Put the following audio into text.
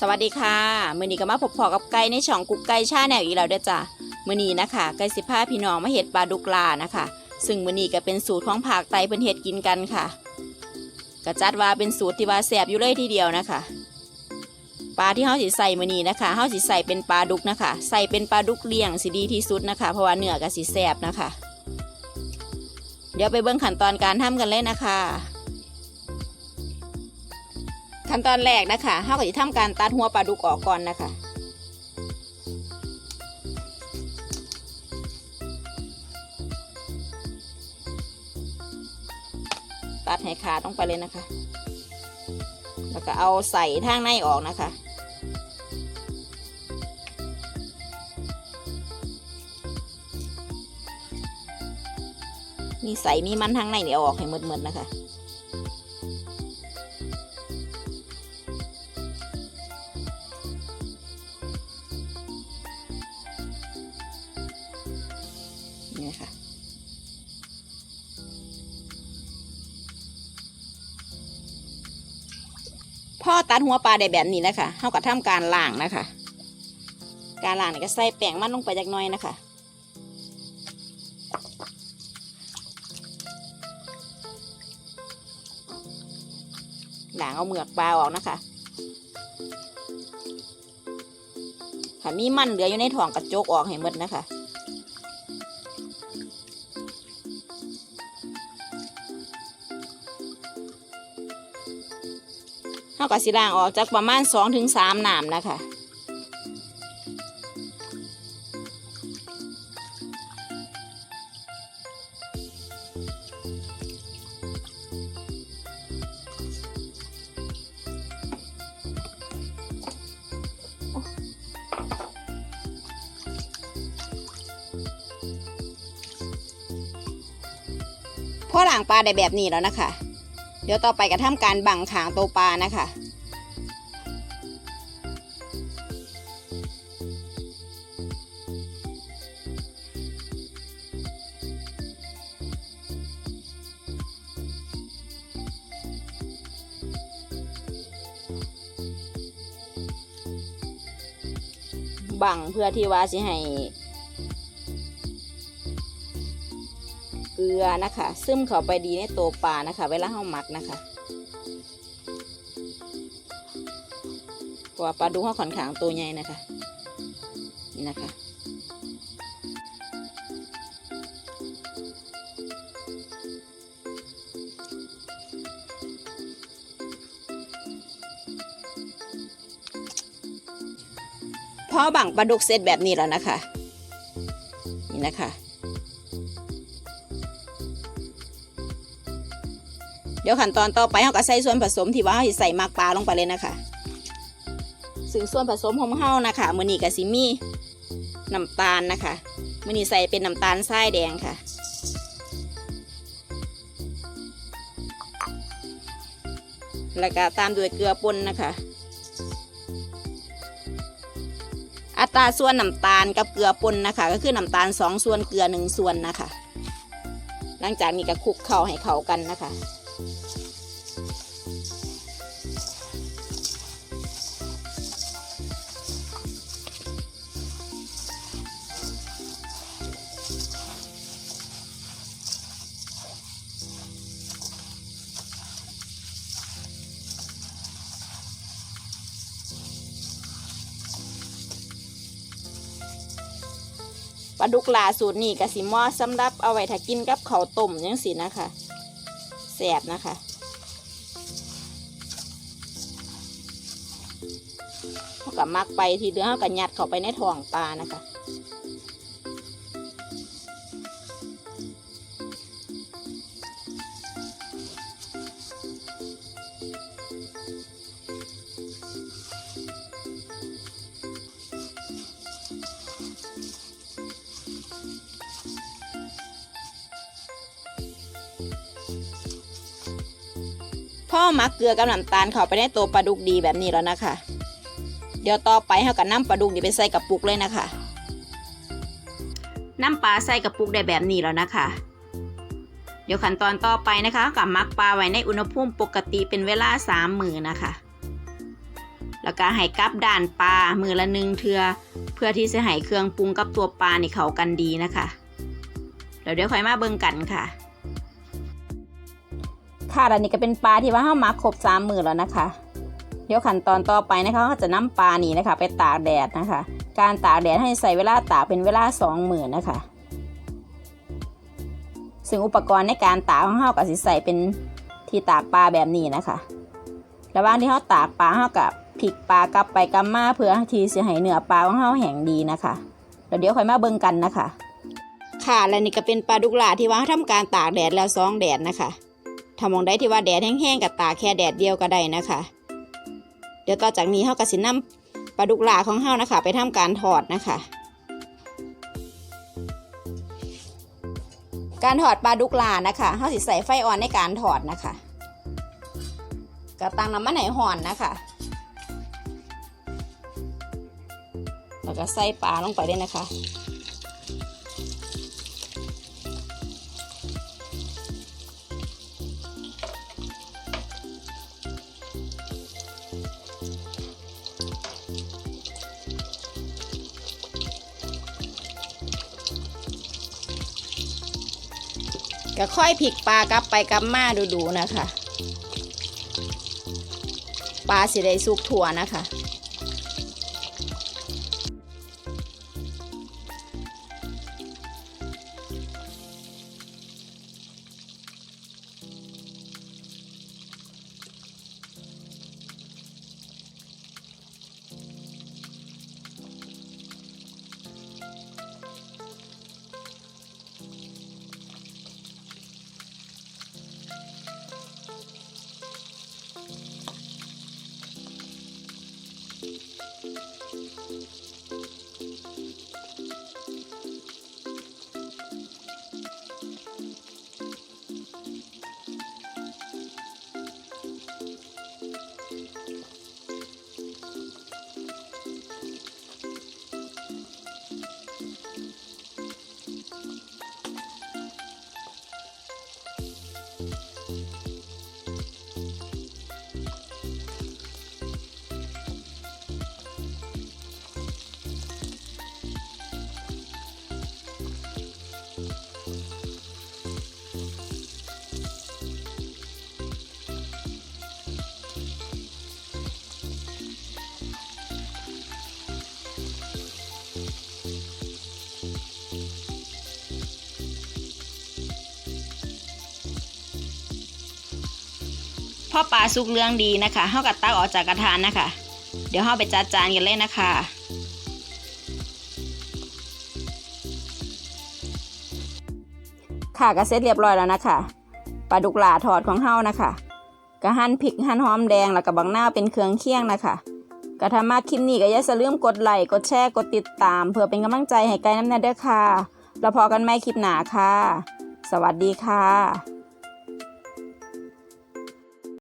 สวัสดีค่ะมือนี้ก็มาพบพอกับไก่ในช่องกุ๊กไก่ชาแนวอีกแล้วเด้อจ้ะมือนี้นะคะไก่สิพาพี่น้องมาเห็ดปลาดุกลานะคะ ซึ่งมือนี้ก็เป็นสูตรของภาคใต้เพิ่นเฮ็ดกินกันค่ะก็จัดว่าเป็นสูตรที่ว่าแซบอยู่เลยทีเดียวนะคะปลาที่เฮาสิใส่มือนี้นะคะเฮาสิใส่เป็นปลาดุกนะคะ ใส่เป็นปลาดุกเลี้ยงสิดีที่สุดนะคะ เพราะว่าเนื้อก็สิแซบนะคะ เดี๋ยวไปเบิ่งขั้นตอนการทำกันเลยนะคะ ขั้นตอนแรกนะคะเฮาก็จะทำการตัดหัวปลาดุกออกก่อนนะคะตัดให้ขาดลงไปเลยนะคะ แล้วก็เอาใส่ทางในออกนะคะ มีใส่มีมันทางในเนี่ยออกให้หมดๆนะคะ พ่อตัดหัวปลาได้แบบนี้นะคะเท่ากับทำการล้างนะคะ การล้างนี่ก็ใส่แป้งมันลงไปจักน้อยนะคะล้างเอาเหมือกปลาออกนะคะถ้ามีมันเหลืออยู่ในท้องกระจกออกให้หมดนะคะ เท่ากับสิล้างออกจากประมาณ2-3ถึงหน้ำนะคะพอล้างปลาได้แบบนี้แล้วนะคะ เดี๋ยวต่อไปก็ทำการบังขางตัวปลานะคะบังเพื่อที่ว่าสิให้ เกลือนะคะ ซึมเข้าไปดีในตัวปลานะคะ เวลาเราหมักนะคะเพราะว่าปลาดุกเขอนขางตัวใหญ่นะคะ นี่นะคะ พอบังปลาดุกเสร็จแบบนี้แล้วนะคะ นี่นะคะ ดี๋ยวขั้นตอนต่อไปเราก็ใส่ส่วนผสมที่ว่าเราสิใส่หมักปลาลงไปเลยนะคะ ซึ่งส่วนผสมของเรานะคะมือนี้ก็สิมีน้ำตาลนะคะมือนี้ใส่เป็นน้ำตาลทรายแดงค่ะ แล้วก็ตามด้วยเกลือป่นนะคะ อัตราส่วนน้ำตาลกับเกลือป่นนะคะ ก็คือน้ำตาลสองส่วนเกลือหนึ่งส่วนนะคะ หลังจากนี้ก็คลุกเข้าให้เข้ากันนะคะ ปลาดุกลาสูตรนี้กสิมอสำหรับเอาไว้ถ้ากินกับข้าวต้มยังสินะคะ แสบนะคะ เขากับมักไปทีเดียวเขากับยัดเข้าไปในท้องปลานะคะ พ่อมักเกลือกับน้ำตาลเข้าไปในตัวปลาดุกดีแบบนี้แล้วนะคะ เดี๋ยวต่อไปเรากับน้ำปลาดุกนี่ไปใส่กระปุกเลยนะคะ น้ำปลาใส่กระปุกได้แบบนี้แล้วนะคะ เดี๋ยวขั้นตอนต่อไปนะคะกับมักปลาไว้ในอุณหภูมิปกติเป็นเวลาสามมือนะคะ แล้วก็ให้กลับด่านปลามือละหนึ่งเทือเพื่อที่จะให้เครื่องปรุงกับตัวปลาในเข้ากันดีนะคะ เดี๋ยวเดี๋ยวค่อยมาเบิ่งกันค่ะ ค่ะแล้วนี่ก็เป็นปลาที่ว่าเฮามาครบสามมือแล้วนะคะ เดี๋ยวขั้นตอนต่อไปนะคะเขาจะนำปลานี่นะคะ ไปตากแดดนะคะ การตากแดดให้ใส่เวลาตากเป็นเวลาสองมือนะคะ ซึ่งอุปกรณ์ในการตากของเราก็สิใส่เป็นที่ตากปลาแบบนี้นะคะระหว่างที่เราตากปลาเรากับพลิกปลากลับไปกลับมาเพื่อที่จะให้เนื้อปลาของเราแห้งดีนะคะแล้วเดี๋ยวค่อยมาเบิ่งกันนะคะ ค่ะและนี่ก็เป็นปลาดุกหลาที่ว่าเราทำการตากแดดแล้วสองแดดนะคะ ถ้ามองได้ที่ว่าแดดแห้งๆกับตาแค่แดดเดียวก็ได้นะคะ เดี๋ยวต่อจากนี้เราก็สินำปลาดุกหลาของเรานะคะ ไปทำการถอดนะคะ การถอดปลาดุกหลานะคะเราสิใส่ไฟอ่อนในการถอดนะคะก็ตั้งน้ำมันไหนห่อนนะคะ แล้วก็ใส่ปลาลงไปด้วยนะคะ ก็ค่อยผิกปลากลับไปกลับมาดูๆนะคะ ปลาสิได้สุกถั่วนะคะ พ อปลาสุกเรื่องดีนะคะเฮากัดตักออกจากกระทานนะคะ เดี๋ยวเฮาไปจัดจานกันเลยนะคะค่ะก็เสร็จเรียบร้อยแล้วนะคะปลาดุกหลาทอดของเฮานะคะก็หั่นพริกหั่นหอมแดงแล้วก็บังหน้าเป็นเครื่องเคียงนะคะก็ถ้ามาคลิปนี้ก็อย่าลืมกดไลค์กดแชร์กดติดตาม เพื่อเป็นกำลังใจให้ไกด์น้ำแน่เด้อค่ะแล้วพอกันใหม่คลิปหนาค่ะ สวัสดีค่ะ